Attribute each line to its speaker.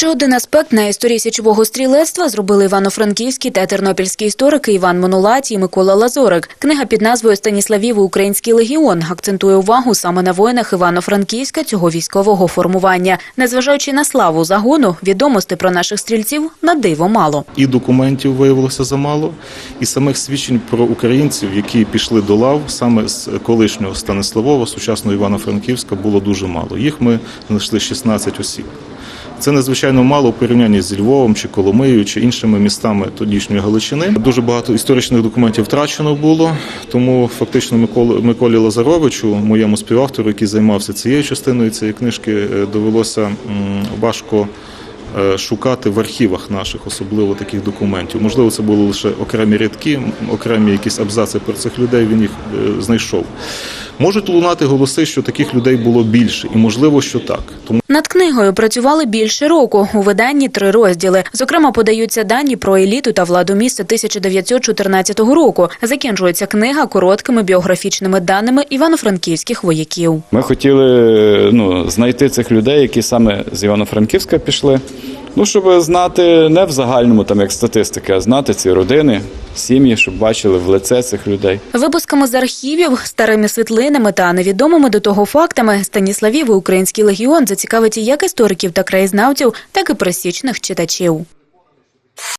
Speaker 1: Ще один аспект на історії січового стрілецтва зробили івано-франківські та тернопільські історики Іван Монолаті і Микола Лазорик. Книга під назвою Станіславів і Український легіон акцентує увагу саме на воїнах Івано-Франківська цього військового формування. Незважаючи на славу загону, відомостей про наших стрільців на диво мало.
Speaker 2: І документів виявилося замало, і самих свідчень про українців, які пішли до лав саме з колишнього Станиславова, сучасного Івано-Франківська, було дуже мало. Їх ми знайшли 16 осіб. Це надзвичайно мало у порівнянні з Львовом чи Коломиєю чи іншими містами тодішньої Галичини. Дуже багато історичних документів втрачено було, тому фактично Миколі, Миколі Лазаровичу, моєму співавтору, який займався цією частиною цієї книжки, е, довелося важко е, шукати в архівах наших, особливо таких документів. Можливо, це були лише окремі рядки, окремі якісь абзаци про цих людей. Він їх е, знайшов. Можуть лунати голоси, що таких людей було більше, і можливо, що так. Тому
Speaker 1: Над книгою працювали більше року. У виданні три розділи. Зокрема, подаються дані про еліту та владу міста 1914 року. Закінчується книга короткими біографічними даними івано-франківських вояків.
Speaker 3: Ми хотіли ну, знайти цих людей, які саме з Івано-Франківська пішли. Ну, щоб знати не в загальному, там як статистика, а знати ці родини, сім'ї, щоб бачили в лице цих людей.
Speaker 1: Випусками з архівів, старими світлинами та невідомими до того фактами Станіславів і Український легіон зацікавить як істориків та краєзнавців, так і присічних читачів.